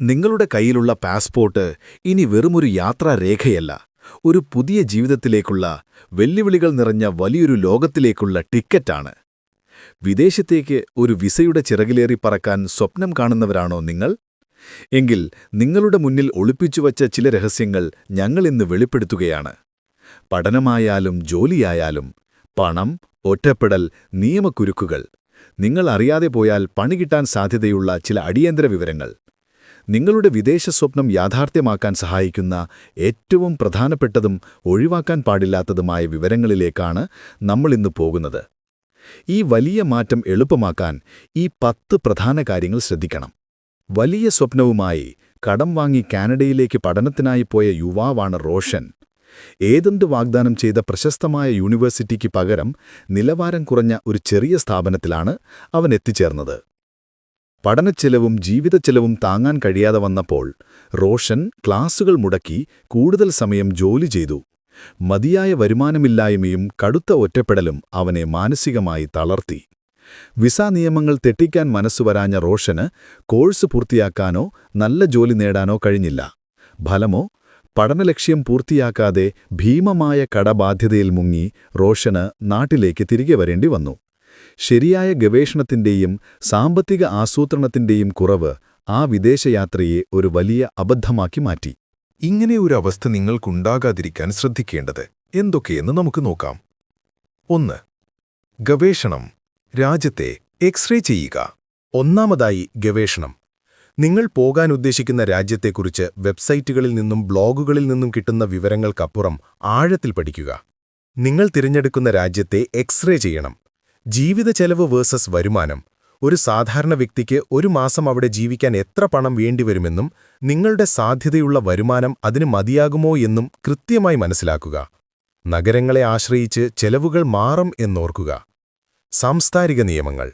നിങ്ങളുടെ കയ്യിലുള്ള പാസ്പോർട്ട് ഇനി വെറുമൊരു യാത്രാരേഖയല്ല. ഒരു പുതിയ ജീവിതത്തിലേക്കുള്ള വെല്ലുവിളികൾ നിറഞ്ഞ വലിയൊരു ലോകത്തിലേക്കുള്ള ടിക്കറ്റാണ്. വിദേശത്തേക്ക് ഒരു വിസയുടെ ചിറകിലേറി പറക്കാൻ സ്വപ്നം കാണുന്നവരാണോ നിങ്ങൾ? എങ്കിൽ നിങ്ങളുടെ മുന്നിൽ ഒളിപ്പിച്ചുവച്ച ചില രഹസ്യങ്ങൾ ഞങ്ങളിന്ന് വെളിപ്പെടുത്തുകയാണ്. പഠനമായാലും ജോലിയായാലും പണം ഒറ്റപ്പെടൽ നിയമക്കുരുക്കുകൾ നിങ്ങൾ അറിയാതെ പോയാൽ പണി കിട്ടാൻ സാധ്യതയുള്ള ചില അടിയന്തര വിവരങ്ങൾ. നിങ്ങളുടെ വിദേശ സ്വപ്നം യാഥാർത്ഥ്യമാക്കാൻ സഹായിക്കുന്ന ഏറ്റവും പ്രധാനപ്പെട്ടതും ഒഴിവാക്കാൻ പാടില്ലാത്തതുമായ വിവരങ്ങളിലേക്കാണ് നമ്മളിന്ന് പോകുന്നത്. ഈ വലിയ മാറ്റം എളുപ്പമാക്കാൻ ഈ പത്ത് പ്രധാന കാര്യങ്ങൾ ശ്രദ്ധിക്കണം. വലിയ സ്വപ്നവുമായി കടം വാങ്ങി കാനഡയിലേക്ക് പഠനത്തിനായി പോയ യുവാവാണ് റോഷൻ. ഏതെന്ത് വാഗ്ദാനം ചെയ്ത പ്രശസ്തമായ യൂണിവേഴ്സിറ്റിക്ക് പകരം നിലവാരം കുറഞ്ഞ ഒരു ചെറിയ സ്ഥാപനത്തിലാണ് അവൻ എത്തിച്ചേർന്നത്. പഠനച്ചെലവും ജീവിതച്ചെലവും താങ്ങാൻ കഴിയാതെ വന്നപ്പോൾ റോഷൻ ക്ലാസുകൾ മുടക്കി കൂടുതൽ സമയം ജോലി ചെയ്തു. മതിയായ വരുമാനമില്ലായ്മയും കടുത്ത ഒറ്റപ്പെടലും അവനെ മാനസികമായി തളർത്തി. വിസ നിയമങ്ങൾ തെറ്റിക്കാൻ മനസ്സുവരാഞ്ഞ റോഷന് കോഴ്സ് പൂർത്തിയാക്കാനോ നല്ല ജോലി നേടാനോ കഴിഞ്ഞില്ല. ഫലമോ പഠനലക്ഷ്യം പൂർത്തിയാക്കാതെ ഭീമമായ കടബാധ്യതയിൽ മുങ്ങി റോഷന് നാട്ടിലേക്ക് തിരികെ വരേണ്ടി വന്നു. ശരിയായ ഗവേഷണത്തിന്റെയും സാമ്പത്തിക ആസൂത്രണത്തിന്റെയും കുറവ് ആ വിദേശയാത്രയെ ഒരു വലിയ അബദ്ധമാക്കി മാറ്റി. ഇങ്ങനെ ഒരു അവസ്ഥ നിങ്ങൾക്കുണ്ടാകാതിരിക്കാൻ ശ്രദ്ധിക്കേണ്ടത് എന്തൊക്കെയെന്ന് നമുക്ക് നോക്കാം. ഒന്ന് ഗവേഷണം. രാജ്യത്തെ എക്സ്റേ ചെയ്യുക. ഒന്നാമതായി ഗവേഷണം. നിങ്ങൾ പോകാൻ ഉദ്ദേശിക്കുന്ന രാജ്യത്തെക്കുറിച്ച് വെബ്സൈറ്റുകളിൽ നിന്നും ബ്ലോഗുകളിൽ നിന്നും കിട്ടുന്ന വിവരങ്ങൾക്കപ്പുറം ആഴത്തിൽ പഠിക്കുക. നിങ്ങൾ തിരഞ്ഞെടുക്കുന്ന രാജ്യത്തെ എക്സ്റേ ചെയ്യണം. ജീവിത ചെലവ് വേഴ്സസ് വരുമാനം. ഒരു സാധാരണ വ്യക്തിക്ക് ഒരു മാസം അവിടെ ജീവിക്കാൻ എത്ര പണം വേണ്ടിവരുമെന്നും നിങ്ങളുടെ സാധ്യതയുള്ള വരുമാനം അതിന് മതിയാകുമോ എന്നും കൃത്യമായി മനസ്സിലാക്കുക. നഗരങ്ങളെ ആശ്രയിച്ച് ചെലവുകൾ മാറും എന്നോർക്കുക. സാംസ്കാരിക നിയമങ്ങൾ.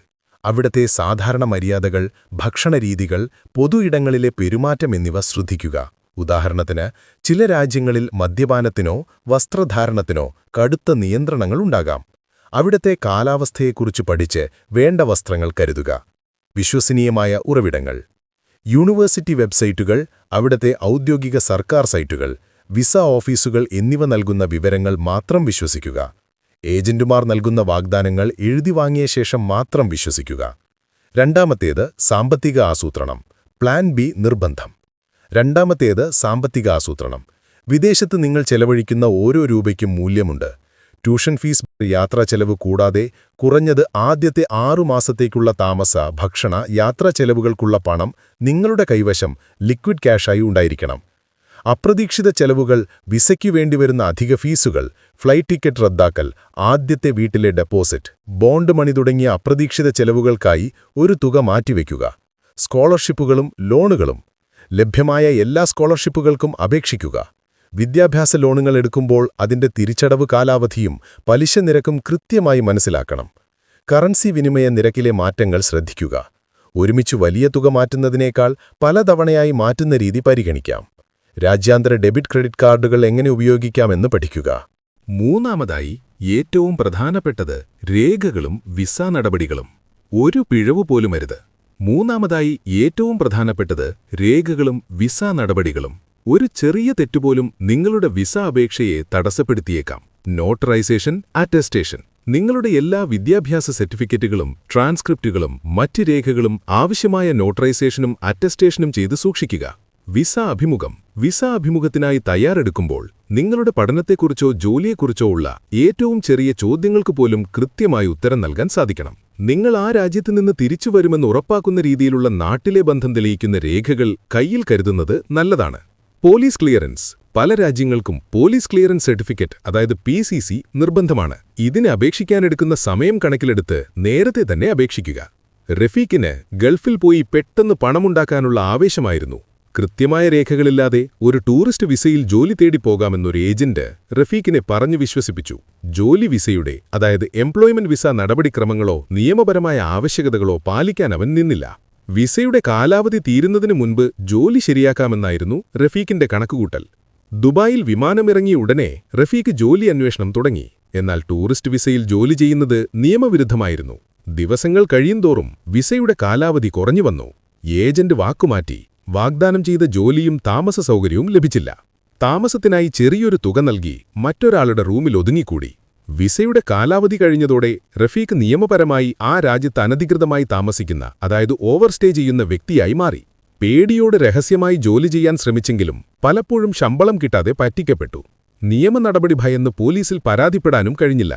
അവിടത്തെ സാധാരണ മര്യാദകൾ ഭക്ഷണരീതികൾ പൊതു ഇടങ്ങളിലെ പെരുമാറ്റം എന്നിവ ശ്രദ്ധിക്കുക. ഉദാഹരണത്തിന് ചില രാജ്യങ്ങളിൽ മദ്യപാനത്തിനോ വസ്ത്രധാരണത്തിനോ കടുത്ത നിയന്ത്രണങ്ങളുണ്ടാകാം അവിടത്തെ കാലാവസ്ഥയെക്കുറിച്ച് പഠിച്ച് വേണ്ട വസ്ത്രങ്ങൾ കരുതുക. വിശ്വസനീയമായ ഉറവിടങ്ങൾ. യൂണിവേഴ്സിറ്റി വെബ്സൈറ്റുകൾ അവിടത്തെ ഔദ്യോഗിക സർക്കാർ സൈറ്റുകൾ വിസ ഓഫീസുകൾ എന്നിവ നൽകുന്ന വിവരങ്ങൾ മാത്രം വിശ്വസിക്കുക. ഏജന്റുമാർ നൽകുന്ന വാഗ്ദാനങ്ങൾ എഴുതി വാങ്ങിയ ശേഷം മാത്രം വിശ്വസിക്കുക. രണ്ടാമത്തേത് സാമ്പത്തിക ആസൂത്രണം. പ്ലാൻ ബി നിർബന്ധം. രണ്ടാമത്തേത് സാമ്പത്തിക ആസൂത്രണം. വിദേശത്ത് നിങ്ങൾ ചെലവഴിക്കുന്ന ഓരോ രൂപയ്ക്കും മൂല്യമുണ്ട്. ട്യൂഷൻ ഫീസ് യാത്രാ ചെലവ് കൂടാതെ കുറഞ്ഞത് ആദ്യത്തെ ആറു മാസത്തേക്കുള്ള താമസ ഭക്ഷണ യാത്രാ ചെലവുകൾക്കുള്ള പണം നിങ്ങളുടെ കൈവശം ലിക്വിഡ് ക്യാഷായി ഉണ്ടായിരിക്കണം. അപ്രതീക്ഷിത ചെലവുകൾ വിസയ്ക്കു വേണ്ടിവരുന്ന അധിക ഫീസുകൾ ഫ്ലൈറ്റ് ടിക്കറ്റ് റദ്ദാക്കൽ ആദ്യത്തെ വീട്ടിലെ ഡെപ്പോസിറ്റ് ബോണ്ട് മണി തുടങ്ങിയ അപ്രതീക്ഷിത ചെലവുകൾക്കായി ഒരു തുക മാറ്റിവെക്കുക. സ്കോളർഷിപ്പുകളും ലോണുകളും ലഭ്യമായ എല്ലാ സ്കോളർഷിപ്പുകൾക്കും അപേക്ഷിക്കുക. വിദ്യാഭ്യാസ ലോണുകൾ എടുക്കുമ്പോൾ അതിന്റെ തിരിച്ചടവ് കാലാവധിയും പലിശ നിരക്കും കൃത്യമായി മനസ്സിലാക്കണം. കറൻസി വിനിമയ നിരക്കിലെ മാറ്റങ്ങൾ ശ്രദ്ധിക്കുക. ഒരുമിച്ച് വലിയ തുക മാറ്റുന്നതിനേക്കാൾ പലതവണയായി മാറ്റുന്ന രീതി പരിഗണിക്കാം. രാജ്യാന്തര ഡെബിറ്റ് ക്രെഡിറ്റ് കാർഡുകൾ എങ്ങനെ ഉപയോഗിക്കാമെന്ന് പഠിക്കുക. മൂന്നാമതായി ഏറ്റവും പ്രധാനപ്പെട്ടത് രേഖകളും വിസ നടപടികളും. ഒരു പിഴവ് പോലുമരുത്. മൂന്നാമതായി ഏറ്റവും പ്രധാനപ്പെട്ടത് രേഖകളും വിസ നടപടികളും. ഒരു ചെറിയ തെറ്റുപോലും നിങ്ങളുടെ വിസ അപേക്ഷയെ തടസ്സപ്പെടുത്തിയേക്കാം. നോട്ടറൈസേഷൻ അറ്റസ്റ്റേഷൻ. നിങ്ങളുടെ എല്ലാ വിദ്യാഭ്യാസ സർട്ടിഫിക്കറ്റുകളും ട്രാൻസ്ക്രിപ്റ്റുകളും മറ്റ് രേഖകളും ആവശ്യമായ നോട്ടറൈസേഷനും അറ്റസ്റ്റേഷനും ചെയ്ത് സൂക്ഷിക്കുക. വിസ അഭിമുഖം. വിസ അഭിമുഖത്തിനായി തയ്യാറെടുക്കുമ്പോൾ നിങ്ങളുടെ പഠനത്തെക്കുറിച്ചോ ജോലിയെക്കുറിച്ചോ ഉള്ള ഏറ്റവും ചെറിയ ചോദ്യങ്ങൾക്ക് പോലും കൃത്യമായി ഉത്തരം നൽകാൻ സാധിക്കണം. നിങ്ങൾ ആ രാജ്യത്തു നിന്ന് തിരിച്ചു വരുമെന്ന് ഉറപ്പാക്കുന്ന രീതിയിലുള്ള നാട്ടിലെ ബന്ധം തെളിയിക്കുന്ന രേഖകൾ കയ്യിൽ കരുതുന്നത് നല്ലതാണ്. Police clearance. പല രാജ്യങ്ങൾക്കും പോലീസ് ക്ലിയറൻസ് സർട്ടിഫിക്കറ്റ് അതായത് പി സി സി നിർബന്ധമാണ്. ഇതിന് അപേക്ഷിക്കാനെടുക്കുന്ന സമയം കണക്കിലെടുത്ത് നേരത്തെ തന്നെ അപേക്ഷിക്കുക. റഫീഖിന് ഗൾഫിൽ പോയി പെട്ടെന്ന് പണമുണ്ടാക്കാനുള്ള ആവേശമായിരുന്നു. കൃത്യമായ രേഖകളില്ലാതെ ഒരു ടൂറിസ്റ്റ് വിസയിൽ ജോലി തേടി പോകാമെന്നൊരു ഏജന്റ് റഫീഖിനെ പറഞ്ഞു വിശ്വസിപ്പിച്ചു. ജോലി വിസയുടെ അതായത് എംപ്ലോയ്മെന്റ് വിസ നടപടിക്രമങ്ങളോ നിയമപരമായ ആവശ്യകതകളോ പാലിക്കാൻ അവൻ നിന്നില്ല. വിസയുടെ കാലാവധി തീരുന്നതിനു മുൻപ് ജോലി ശരിയാക്കാമെന്നായിരുന്നു റഫീഖിന്റെ കണക്കുകൂട്ടൽ. ദുബായിൽ വിമാനമിറങ്ങിയ ഉടനെ റഫീഖ് ജോലി അന്വേഷണം തുടങ്ങി. എന്നാൽ ടൂറിസ്റ്റ് വിസയിൽ ജോലി ചെയ്യുന്നത് നിയമവിരുദ്ധമായിരുന്നു. ദിവസങ്ങൾ കഴിയുന്തോറും വിസയുടെ കാലാവധി കുറഞ്ഞു വന്നു. ഏജന്റ് വാക്കുമാറ്റി വാഗ്ദാനം ചെയ്ത ജോലിയും താമസ സൗകര്യവും ലഭിച്ചില്ല. താമസത്തിനായി ചെറിയൊരു തുക നൽകി മറ്റൊരാളുടെ റൂമിൽ ഒതുങ്ങിക്കൂടി. വിസയുടെ കാലാവധി കഴിഞ്ഞതോടെ റഫീഖ് നിയമപരമായി ആ രാജ്യത്ത് അനധികൃതമായി താമസിക്കുന്ന അതായത് ഓവർസ്റ്റേ ചെയ്യുന്ന വ്യക്തിയായി മാറി. പേടിയോട് രഹസ്യമായി ജോലി ചെയ്യാൻ ശ്രമിച്ചെങ്കിലും പലപ്പോഴും ശമ്പളം കിട്ടാതെ പറ്റിക്കപ്പെട്ടു. നിയമ നടപടി ഭയന്ന് പോലീസിൽ പരാതിപ്പെടാനും കഴിഞ്ഞില്ല.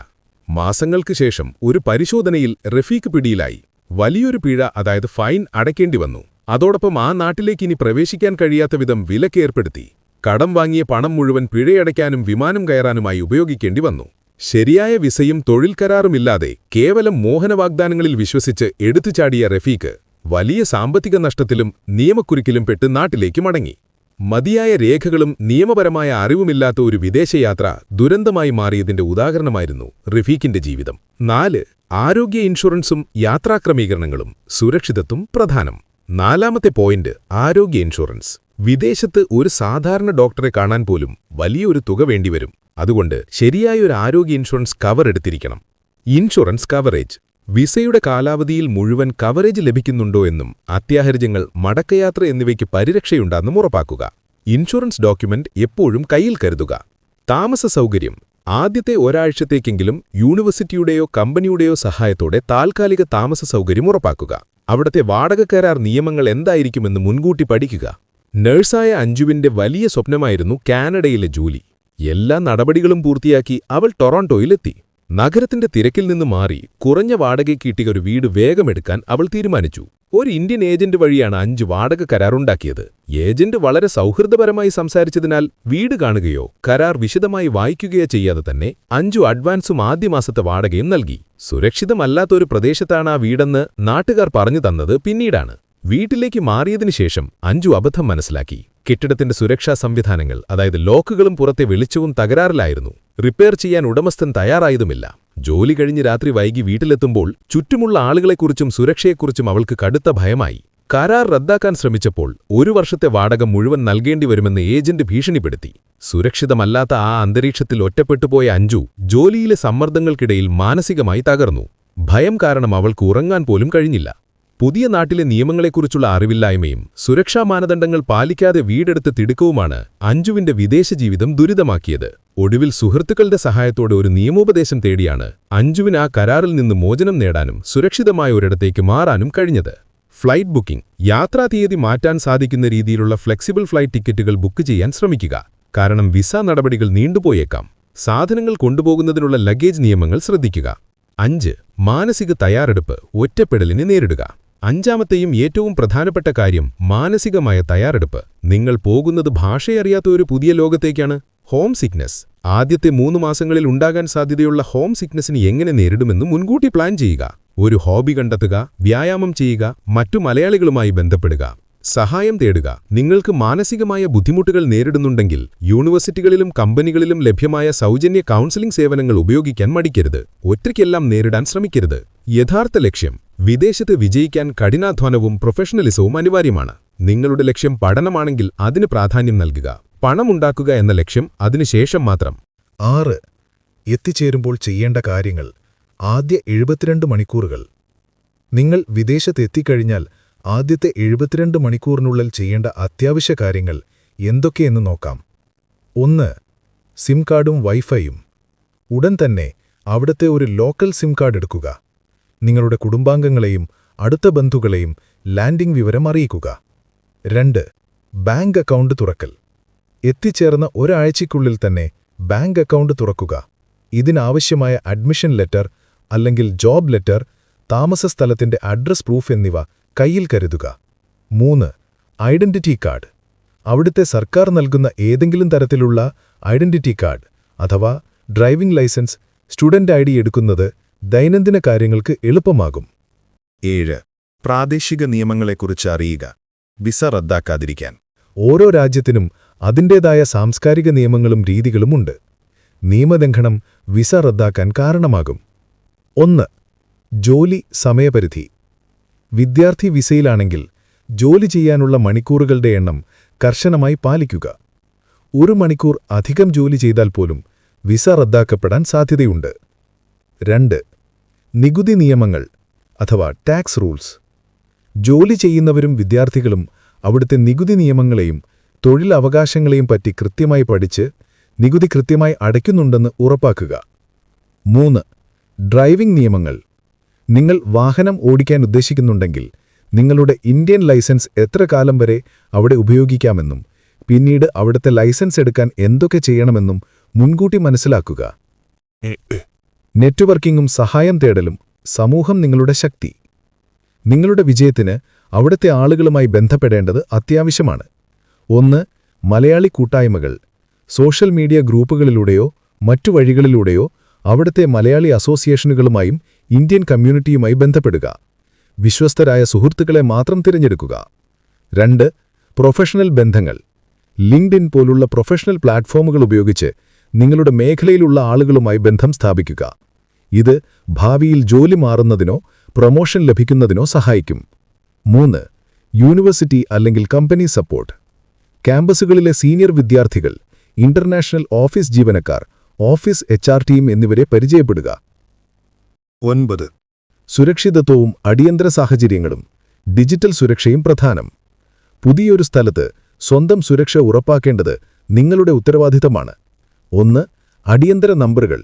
മാസങ്ങൾക്ക് ശേഷം ഒരു പരിശോധനയിൽ റഫീഖ് പിടിയിലായി. വലിയൊരു പിഴ അതായത് ഫൈൻ അടയ്ക്കേണ്ടി വന്നു. അതോടൊപ്പം ആ നാട്ടിലേക്ക് ഇനി പ്രവേശിക്കാൻ കഴിയാത്ത വിധം വിലക്കേർപ്പെടുത്തി. കടം വാങ്ങിയ പണം മുഴുവൻ പിഴയടയ്ക്കാനും വിമാനം കയറാനുമായി ഉപയോഗിക്കേണ്ടി വന്നു. ശരിയായ വിസയും തൊഴിൽ കരാറുമില്ലാതെ കേവലം മോഹനവാഗ്ദാനങ്ങളിൽ വിശ്വസിച്ച് എടുത്തുചാടിയ റഫീഖ് വലിയ സാമ്പത്തിക നഷ്ടത്തിലും നിയമക്കുരുക്കിലും പെട്ട് നാട്ടിലേക്ക് മടങ്ങി. മതിയായ രേഖകളും നിയമപരമായ അറിവുമില്ലാത്ത ഒരു വിദേശയാത്ര ദുരന്തമായി മാറിയതിന്റെ ഉദാഹരണമായിരുന്നു റഫീഖിന്റെ ജീവിതം. നാല് ആരോഗ്യ ഇൻഷുറൻസും യാത്രാക്രമീകരണങ്ങളും സുരക്ഷിതത്വം പ്രധാനം. നാലാമത്തെ പോയിന്റ് ആരോഗ്യ ഇൻഷുറൻസ്. വിദേശത്ത് ഒരു സാധാരണ ഡോക്ടറെ കാണാൻ പോലും വലിയൊരു തുക വേണ്ടിവരും. അതുകൊണ്ട് ശരിയായ ഒരു ആരോഗ്യ ഇൻഷുറൻസ് കവർ എടുത്തിരിക്കണം. Insurance coverage. വിസയുടെ കാലാവധിയിൽ മുഴുവൻ കവറേജ് ലഭിക്കുന്നുണ്ടോ എന്നും അത്യാഹരിജങ്ങൾ മടക്കയാത്ര എന്നിവയ്ക്ക് പരിരക്ഷയുണ്ടെന്നും ഉറപ്പാക്കുക. ഇൻഷുറൻസ് ഡോക്യുമെന്റ് എപ്പോഴും കയ്യിൽ കരുതുക. താമസ സൗകര്യം. ആദ്യത്തെ ഒരാഴ്ചത്തേക്കെങ്കിലും യൂണിവേഴ്സിറ്റിയുടെയോ കമ്പനിയുടെയോ സഹായത്തോടെ താൽക്കാലിക താമസ സൗകര്യം ഉറപ്പാക്കുക. അവിടത്തെ വാടക കരാർ നിയമങ്ങൾ എന്തായിരിക്കുമെന്ന് മുൻകൂട്ടി പഠിക്കുക. നഴ്സായ അഞ്ജുവിന്റെ വലിയ സ്വപ്നമായിരുന്നു കാനഡയിലെ ജോലി. എല്ലാ നടപടികളും പൂർത്തിയാക്കി അവൾ ടൊറോണ്ടോയിലെത്തി. നഗരത്തിന്റെ തിരക്കിൽ നിന്ന് മാറി കുറഞ്ഞ വാടകയ്ക്ക് കിട്ടിയ ഒരു വീട് വേഗമെടുക്കാൻ അവൾ തീരുമാനിച്ചു. ഒരു ഇന്ത്യൻ ഏജന്റ് വഴിയാണ് അഞ്ച് വാടക കരാറുണ്ടാക്കിയത് ഏജന്റ് വളരെ സൗഹൃദപരമായി സംസാരിച്ചതിനാൽ വീട് കാണുകയോ കരാർ വിശദമായി വായിക്കുകയോ ചെയ്യാതെ തന്നെ അഞ്ചു അഡ്വാൻസും ആദ്യ മാസത്തെ വാടകയും നൽകി. സുരക്ഷിതമല്ലാത്തൊരു പ്രദേശത്താണ് ആ വീടെന്ന് നാട്ടുകാർ പറഞ്ഞു തന്നത് പിന്നീടാണ്. വീട്ടിലേക്ക് മാറിയതിനു ശേഷം അഞ്ചു അബദ്ധം മനസ്സിലാക്കി. കെട്ടിടത്തിന്റെ സുരക്ഷാ സംവിധാനങ്ങൾ അതായത് ലോക്കുകളും പുറത്തെ വെളിച്ചവും തകരാറിലായിരുന്നു. റിപ്പയർ ചെയ്യാൻ ഉടമസ്ഥൻ തയ്യാറായതുമില്ല. ജോലി കഴിഞ്ഞ് രാത്രി വൈകി വീട്ടിലെത്തുമ്പോൾ ചുറ്റുമുള്ള ആളുകളെക്കുറിച്ചും സുരക്ഷയെക്കുറിച്ചും അവൾക്ക് കടുത്ത ഭയമായി. കരാർ റദ്ദാക്കാൻ ശ്രമിച്ചപ്പോൾ ഒരു വർഷത്തെ വാടക മുഴുവൻ നൽകേണ്ടി വരുമെന്ന് ഏജന്റ് ഭീഷണിപ്പെടുത്തി. സുരക്ഷിതമല്ലാത്ത ആ അന്തരീക്ഷത്തിൽ ഒറ്റപ്പെട്ടുപോയ അഞ്ജു ജോലിയിലെ സമ്മർദ്ദങ്ങൾക്കിടയിൽ മാനസികമായി തകർന്നു. ഭയം കാരണം അവൾക്ക് ഉറങ്ങാൻ പോലും കഴിഞ്ഞില്ല. പുതിയ നാട്ടിലെ നിയമങ്ങളെക്കുറിച്ചുള്ള അറിവില്ലായ്മയും സുരക്ഷാ മാനദണ്ഡങ്ങൾ പാലിക്കാതെ വീടെടുത്ത് തിടുക്കവുമാണ് അഞ്ജുവിന്റെ വിദേശ ജീവിതം ദുരിതമാക്കിയത്. ഒടുവിൽ സുഹൃത്തുക്കളുടെ സഹായത്തോടെ ഒരു നിയമോപദേശം തേടിയാണ് അഞ്ജുവിന് ആ കരാറിൽ നിന്ന് മോചനം നേടാനും സുരക്ഷിതമായ ഒരിടത്തേക്ക് മാറാനും കഴിഞ്ഞത്. ഫ്ലൈറ്റ് ബുക്കിംഗ് യാത്രാ തീയതി മാറ്റാൻ സാധിക്കുന്ന രീതിയിലുള്ള ഫ്ലെക്സിബിൾ ഫ്ലൈറ്റ് ടിക്കറ്റുകൾ ബുക്ക് ചെയ്യാൻ ശ്രമിക്കുക. കാരണം വിസ നടപടികൾ നീണ്ടുപോയേക്കാം. സാധനങ്ങൾ കൊണ്ടുപോകുന്നതിനുള്ള ലഗേജ് നിയമങ്ങൾ ശ്രദ്ധിക്കുക. അഞ്ച് മാനസിക തയ്യാറെടുപ്പ് ഒറ്റപ്പെടലിനെ നേരിടുക. അഞ്ചാമത്തെയും ഏറ്റവും പ്രധാനപ്പെട്ട കാര്യം മാനസികമായ തയ്യാറെടുപ്പ്. നിങ്ങൾ പോകുന്നത് ഭാഷയറിയാത്ത ഒരു പുതിയ ലോകത്തേക്കാണ്. Home sickness. ആദ്യത്തെ മൂന്ന് മാസങ്ങളിൽ ഉണ്ടാകാൻ സാധ്യതയുള്ള ഹോം സിക്നസിന് എങ്ങനെ നേരിടുമെന്ന് മുൻകൂട്ടി പ്ലാൻ ചെയ്യുക. ഒരു ഹോബി കണ്ടെത്തുക വ്യായാമം ചെയ്യുക മറ്റു മലയാളികളുമായി ബന്ധപ്പെടുക. സഹായം തേടുക. നിങ്ങൾക്ക് മാനസികമായ ബുദ്ധിമുട്ടുകൾ നേരിടുന്നുണ്ടെങ്കിൽ യൂണിവേഴ്സിറ്റികളിലും കമ്പനികളിലും ലഭ്യമായ സൗജന്യ കൗൺസിലിംഗ് സേവനങ്ങൾ ഉപയോഗിക്കാൻ മടിക്കരുത്. ഒറ്റയ്ക്കെല്ലാം നേരിടാൻ ശ്രമിക്കരുത്. യഥാർത്ഥ ലക്ഷ്യം വിദേശത്ത് വിജയിക്കാൻ കഠിനാധ്വാനവും പ്രൊഫഷണലിസവും അനിവാര്യമാണ്. നിങ്ങളുടെ ലക്ഷ്യം പഠനമാണെങ്കിൽ അതിന് പ്രാധാന്യം നൽകുക. പണമുണ്ടാക്കുക എന്ന ലക്ഷ്യം അതിനുശേഷം മാത്രം. ആറ്. എത്തിച്ചേരുമ്പോൾ ചെയ്യേണ്ട കാര്യങ്ങൾ. ആദ്യ എഴുപത്തിരണ്ട് മണിക്കൂറുകൾ. നിങ്ങൾ വിദേശത്ത് എത്തിക്കഴിഞ്ഞാൽ ആദ്യത്തെ എഴുപത്തിരണ്ട് മണിക്കൂറിനുള്ളിൽ ചെയ്യേണ്ട അത്യാവശ്യ കാര്യങ്ങൾ എന്തൊക്കെയെന്ന് നോക്കാം. ഒന്ന്. സിം കാർഡും വൈഫൈയും. ഉടൻ തന്നെ അവിടുത്തെ ഒരു ലോക്കൽ സിം കാർഡ് എടുക്കുക. നിങ്ങളുടെ കുടുംബാംഗങ്ങളെയും അടുത്ത ബന്ധുക്കളെയും ലാൻഡിംഗ് വിവരം അറിയിക്കുക. രണ്ട് ബാങ്ക് അക്കൗണ്ട് തുറക്കൽ. എത്തിച്ചേർന്ന ഒരാഴ്ചയ്ക്കുള്ളിൽ തന്നെ ബാങ്ക് അക്കൗണ്ട് തുറക്കുക. ഇതിനാവശ്യമായ അഡ്മിഷൻ ലെറ്റർ അല്ലെങ്കിൽ ജോബ് ലെറ്റർ താമസസ്ഥലത്തിന്റെ അഡ്രസ് പ്രൂഫ് എന്നിവ കയ്യിൽ കരുതുക. മൂന്ന് ഐഡന്റിറ്റി കാർഡ്. അവിടുത്തെ സർക്കാർ നൽകുന്ന ഏതെങ്കിലും തരത്തിലുള്ള ഐഡന്റിറ്റി കാർഡ് അഥവാ driving licence student I D എടുക്കുന്നത് ദൈനംദിന കാര്യങ്ങൾക്ക് എളുപ്പമാകും. ഏഴ്. പ്രാദേശിക നിയമങ്ങളെക്കുറിച്ച് അറിയുക. വിസ റദ്ദാക്കാതിരിക്കാൻ. ഓരോ രാജ്യത്തിനും അതിന്റേതായ സാംസ്കാരിക നിയമങ്ങളും രീതികളുമുണ്ട് നിയമലംഘനം വിസ റദ്ദാക്കാൻ കാരണമാകും. ഒന്ന്. ജോലി സമയപരിധി. വിദ്യാർത്ഥി വിസയിലാണെങ്കിൽ ജോലി ചെയ്യാനുള്ള മണിക്കൂറുകളുടെ എണ്ണം കർശനമായി പാലിക്കുക. ഒരു മണിക്കൂർ അധികം ജോലി ചെയ്താൽ പോലും വിസ റദ്ദാക്കപ്പെടാൻ സാധ്യതയുണ്ട്. രണ്ട്. നികുതി നിയമങ്ങൾ അഥവാ ടാക്സ് റൂൾസ്. ജോലി ചെയ്യുന്നവരും വിദ്യാർത്ഥികളും അവിടുത്തെ നികുതി നിയമങ്ങളെയും തൊഴിലവകാശങ്ങളെയും പറ്റി കൃത്യമായി പഠിച്ച് നികുതി കൃത്യമായി അടയ്ക്കുന്നുണ്ടെന്ന് ഉറപ്പാക്കുക. മൂന്ന് ഡ്രൈവിംഗ് നിയമങ്ങൾ. നിങ്ങൾ വാഹനം ഓടിക്കാൻ ഉദ്ദേശിക്കുന്നുണ്ടെങ്കിൽ നിങ്ങളുടെ ഇന്ത്യൻ ലൈസൻസ് എത്ര കാലം വരെ അവിടെ ഉപയോഗിക്കാമെന്നും പിന്നീട് അവിടുത്തെ ലൈസൻസ് എടുക്കാൻ എന്തൊക്കെ ചെയ്യണമെന്നും മുൻകൂട്ടി മനസ്സിലാക്കുക. നെറ്റ്വർക്കിംഗും സഹായം തേടലും സമൂഹം നിങ്ങളുടെ ശക്തി. നിങ്ങളുടെ വിജയത്തിന് അവിടുത്തെ ആളുകളുമായി ബന്ധപ്പെടേണ്ടത് അത്യാവശ്യമാണ്. ഒന്ന് മലയാളി കൂട്ടായ്മകൾ. സോഷ്യൽ മീഡിയ ഗ്രൂപ്പുകളിലൂടെയോ മറ്റു വഴികളിലൂടെയോ അവിടുത്തെ മലയാളി അസോസിയേഷനുകളുമായും ഇന്ത്യൻ കമ്മ്യൂണിറ്റിയുമായി ബന്ധപ്പെടുക. വിശ്വസ്തരായ സുഹൃത്തുക്കളെ മാത്രം തിരഞ്ഞെടുക്കുക. രണ്ട് പ്രൊഫഷണൽ ബന്ധങ്ങൾ. ലിങ്ക്ഡിൻ പോലുള്ള പ്രൊഫഷണൽ പ്ലാറ്റ്ഫോമുകൾ ഉപയോഗിച്ച് നിങ്ങളുടെ മേഖലയിലുള്ള ആളുകളുമായി ബന്ധം സ്ഥാപിക്കുക. ഇത് ഭാവിയിൽ ജോലി മാറുന്നതിനോ പ്രൊമോഷൻ ലഭിക്കുന്നതിനോ സഹായിക്കും. മൂന്ന് യൂണിവേഴ്സിറ്റി അല്ലെങ്കിൽ കമ്പനി സപ്പോർട്ട്. ക്യാമ്പസുകളിലെ സീനിയർ വിദ്യാർത്ഥികൾ ഇന്റർനാഷണൽ ഓഫീസ് ജീവനക്കാർ ഓഫീസ് എച്ച് ടീം എന്നിവരെ പരിചയപ്പെടുക. ഒൻപത് സുരക്ഷിതത്വവും അടിയന്തര സാഹചര്യങ്ങളും ഡിജിറ്റൽ സുരക്ഷയും പ്രധാനം. പുതിയൊരു സ്ഥലത്ത് സ്വന്തം സുരക്ഷ ഉറപ്പാക്കേണ്ടത് നിങ്ങളുടെ ഉത്തരവാദിത്തമാണ്. ഒന്ന് അടിയന്തര നമ്പറുകൾ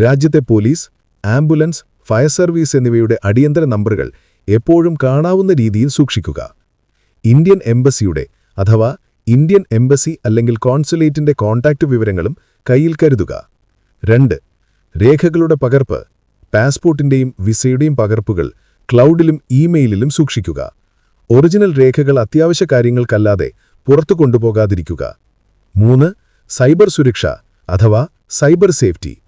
രാജ്യത്തെ പോലീസ് ആംബുലൻസ് ഫയർ സർവീസ് എന്നിവയുടെ അടിയന്തര നമ്പറുകൾ എപ്പോഴും കാണാവുന്ന രീതിയിൽ സൂക്ഷിക്കുക. ഇന്ത്യൻ എംബസിയുടെ അഥവാ ഇന്ത്യൻ എംബസി അല്ലെങ്കിൽ കോൺസുലേറ്റിന്റെ കോൺടാക്റ്റ് വിവരങ്ങളും കയ്യിൽ കരുതുക. രണ്ട് രേഖകളുടെ പകർപ്പ് പാസ്പോർട്ടിന്റെയും വിസയുടെയും പകർപ്പുകൾ ക്ലൗഡിലും ഇമെയിലിലും സൂക്ഷിക്കുക. ഒറിജിനൽ രേഖകൾ അത്യാവശ്യ കാര്യങ്ങൾക്കല്ലാതെ പുറത്തു കൊണ്ടുപോകാതിരിക്കുക. മൂന്ന് സൈബർ സുരക്ഷ അഥവാ സൈബർ സേഫ്റ്റി.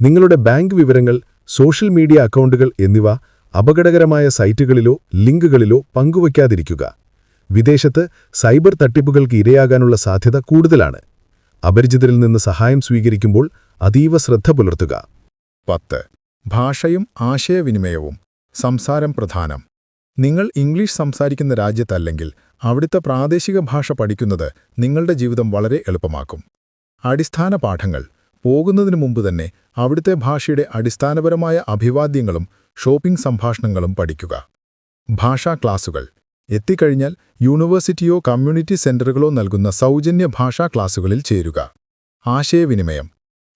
നിങ്ങളുടെ ബാങ്ക് വിവരങ്ങൾ സോഷ്യൽ മീഡിയ അക്കൗണ്ടുകൾ എന്നിവ അപകടകരമായ സൈറ്റുകളിലോ ലിങ്കുകളിലോ പങ്കുവയ്ക്കാതിരിക്കുക. വിദേശത്ത് സൈബർ തട്ടിപ്പുകൾക്ക് ഇരയാകാനുള്ള സാധ്യത കൂടുതലാണ്. അപരിചിതരിൽ നിന്ന് സഹായം സ്വീകരിക്കുമ്പോൾ അതീവ ശ്രദ്ധ പുലർത്തുക. പത്ത്. ഭാഷയും ആശയവിനിമയവും. സംസാരം പ്രധാനം. നിങ്ങൾ ഇംഗ്ലീഷ് സംസാരിക്കുന്ന രാജ്യത്തല്ലെങ്കിൽ അവിടുത്തെ പ്രാദേശിക ഭാഷ പഠിക്കുന്നത് നിങ്ങളുടെ ജീവിതം വളരെ എളുപ്പമാക്കും. അടിസ്ഥാന പാഠങ്ങൾ. പോകുന്നതിനു മുമ്പ് തന്നെ അവിടുത്തെ ഭാഷയുടെ അടിസ്ഥാനപരമായ അഭിവാദ്യങ്ങളും ഷോപ്പിംഗ് സംഭാഷണങ്ങളും പഠിക്കുക. ഭാഷാ ക്ലാസുകൾ. എത്തിക്കഴിഞ്ഞാൽ യൂണിവേഴ്സിറ്റിയോ കമ്മ്യൂണിറ്റി സെന്ററുകളോ നൽകുന്ന സൗജന്യ ഭാഷാ ക്ലാസുകളിൽ ചേരുക. ആശയവിനിമയം.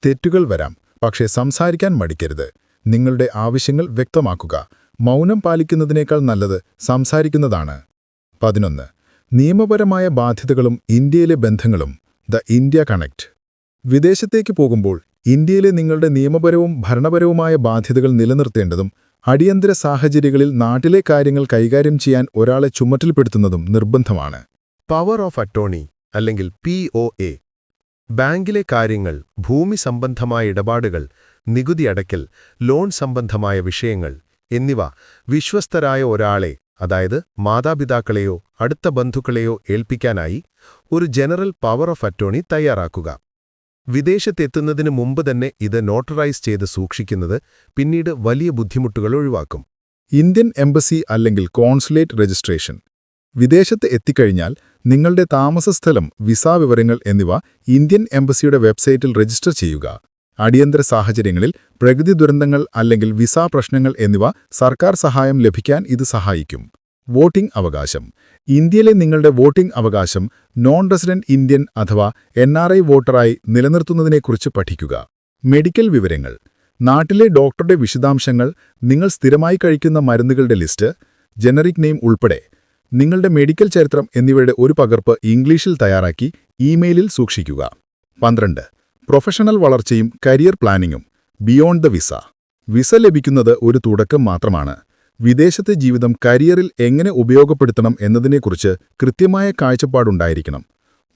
തെറ്റുകൾ വരാം പക്ഷേ സംസാരിക്കാൻ മടിക്കരുത്. നിങ്ങളുടെ ആവശ്യങ്ങൾ വ്യക്തമാക്കുക. മൗനം പാലിക്കുന്നതിനേക്കാൾ നല്ലത് സംസാരിക്കുന്നതാണ്. പതിനൊന്ന്. നിയമപരമായ ബാധ്യതകളും ഇന്ത്യയിലെ ബന്ധങ്ങളും. The India connect. വിദേശത്തേക്ക് പോകുമ്പോൾ ഇന്ത്യയിലെ നിങ്ങളുടെ നിയമപരവും ഭരണപരവുമായ ബാധ്യതകൾ നിലനിർത്തേണ്ടതും അടിയന്തര സാഹചര്യങ്ങളിൽ നാട്ടിലെ കാര്യങ്ങൾ കൈകാര്യം ചെയ്യാൻ ഒരാളെ ചുമട്ടിൽപ്പെടുത്തുന്നതും നിർബന്ധമാണ്. പവർ ഓഫ് അറ്റോണി അല്ലെങ്കിൽ പി ബാങ്കിലെ കാര്യങ്ങൾ ഭൂമി സംബന്ധമായ ഇടപാടുകൾ നികുതി അടയ്ക്കൽ ലോൺ സംബന്ധമായ വിഷയങ്ങൾ എന്നിവ വിശ്വസ്തരായ ഒരാളെ അതായത് മാതാപിതാക്കളെയോ അടുത്ത ബന്ധുക്കളെയോ ഏൽപ്പിക്കാനായി ഒരു ജനറൽ പവർ ഓഫ് അറ്റോണി തയ്യാറാക്കുക. വിദേശത്തെത്തുന്നതിന് മുമ്പ് തന്നെ ഇത് നോട്ടറൈസ് ചെയ്ത് സൂക്ഷിക്കുന്നത് പിന്നീട് വലിയ ബുദ്ധിമുട്ടുകൾ ഒഴിവാക്കും. ഇന്ത്യൻ എംബസി അല്ലെങ്കിൽ കോൺസുലേറ്റ് രജിസ്ട്രേഷൻ. വിദേശത്ത് എത്തിക്കഴിഞ്ഞാൽ നിങ്ങളുടെ താമസസ്ഥലം വിസാ വിവരങ്ങൾ എന്നിവ ഇന്ത്യൻ എംബസിയുടെ വെബ്സൈറ്റിൽ രജിസ്റ്റർ ചെയ്യുക. അടിയന്തര സാഹചര്യങ്ങളിൽ പ്രകൃതി ദുരന്തങ്ങൾ അല്ലെങ്കിൽ വിസാ പ്രശ്നങ്ങൾ എന്നിവ സർക്കാർ സഹായം ലഭിക്കാൻ ഇത് സഹായിക്കും. വോട്ടിംഗ് അവകാശം. ഇന്ത്യയിലെ നിങ്ങളുടെ വോട്ടിംഗ് അവകാശം നോൺ റെസിഡന്റ് ഇന്ത്യൻ അഥവാ എൻ ആർ ഐ വോട്ടറായി നിലനിർത്തുന്നതിനെക്കുറിച്ച് പഠിക്കുക. മെഡിക്കൽ വിവരങ്ങൾ. നാട്ടിലെ ഡോക്ടറുടെ വിശദാംശങ്ങൾ നിങ്ങൾ സ്ഥിരമായി കഴിക്കുന്ന മരുന്നുകളുടെ ലിസ്റ്റ് ജനറിക് നെയിം ഉൾപ്പെടെ. നിങ്ങളുടെ മെഡിക്കൽ ചരിത്രം എന്നിവയുടെ ഒരു പകർപ്പ് ഇംഗ്ലീഷിൽ തയ്യാറാക്കി ഇമെയിലിൽ സൂക്ഷിക്കുക. പന്ത്രണ്ട്. പ്രൊഫഷണൽ വളർച്ചയും career പ്ലാനിങ്ങും. Beyond the visa. Visa ലഭിക്കുന്നത് ഒരു തുടക്കം മാത്രമാണ്. വിദേശത്തെ ജീവിതം കരിയറിൽ എങ്ങനെ ഉപയോഗപ്പെടുത്തണം എന്നതിനെക്കുറിച്ച് കൃത്യമായ കാഴ്ചപ്പാടുണ്ടായിരിക്കണം.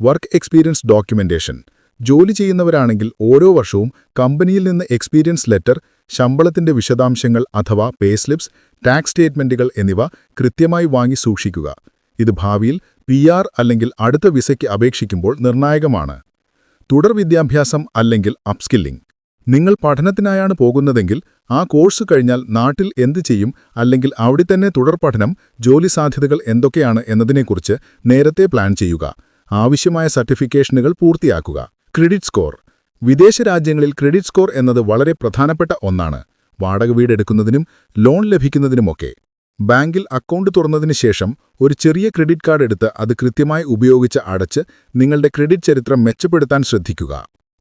Work experience documentation. ജോലി ചെയ്യുന്നവരാണെങ്കിൽ ഓരോ വർഷവും കമ്പനിയിൽ നിന്ന് എക്സ്പീരിയൻസ് ലെറ്റർ ശമ്പളത്തിന്റെ വിശദാംശങ്ങൾ അഥവാ പേസ്ലിപ്സ് ടാക്സ് സ്റ്റേറ്റ്മെന്റുകൾ എന്നിവ കൃത്യമായി വാങ്ങി സൂക്ഷിക്കുക. ഇത് ഭാവിയിൽ പി അല്ലെങ്കിൽ അടുത്ത വിസയ്ക്ക് അപേക്ഷിക്കുമ്പോൾ നിർണായകമാണ്. തുടർ വിദ്യാഭ്യാസം അല്ലെങ്കിൽ അപ്സ്കില്ലിംഗ്. നിങ്ങൾ പഠനത്തിനായാണ് പോകുന്നതെങ്കിൽ ആ കോഴ്സ് കഴിഞ്ഞാൽ നാട്ടിൽ എന്ത് ചെയ്യും? അല്ലെങ്കിൽ അവിടെ തന്നെ തുടർ പഠനം ജോലി സാധ്യതകൾ എന്തൊക്കെയാണ് എന്നതിനെക്കുറിച്ച് നേരത്തെ പ്ലാൻ ചെയ്യുക. ആവശ്യമായ സർട്ടിഫിക്കേഷനുകൾ പൂർത്തിയാക്കുക. Credit score. വിദേശ രാജ്യങ്ങളിൽ ക്രെഡിറ്റ് സ്കോർ എന്നത് വളരെ പ്രധാനപ്പെട്ട ഒന്നാണ്. വാടക വീടെടുക്കുന്നതിനും ലോൺ ലഭിക്കുന്നതിനുമൊക്കെ. ബാങ്കിൽ അക്കൗണ്ട് തുറന്നതിന് ശേഷം ഒരു ചെറിയ ക്രെഡിറ്റ് കാർഡ് എടുത്ത് അത് കൃത്യമായി ഉപയോഗിച്ച് അടച്ച് നിങ്ങളുടെ ക്രെഡിറ്റ് ചരിത്രം മെച്ചപ്പെടുത്താൻ ശ്രദ്ധിക്കുക.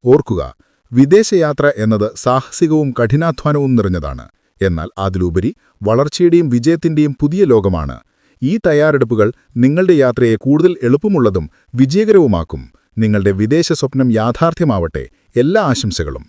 ഓർക്കുക വിദേശയാത്ര എന്നത് സാഹസികവും കഠിനാധ്വാനവും നിറഞ്ഞതാണ്. എന്നാൽ അതിലുപരി വളർച്ചയുടെയും വിജയത്തിന്റെയും പുതിയ ലോകമാണ്. ഈ തയ്യാറെടുപ്പുകൾ നിങ്ങളുടെ യാത്രയെ കൂടുതൽ എളുപ്പമുള്ളതും വിജയകരവുമാക്കും. നിങ്ങളുടെ വിദേശ സ്വപ്നം യാഥാർത്ഥ്യമാവട്ടെ. എല്ലാ ആശംസകളും.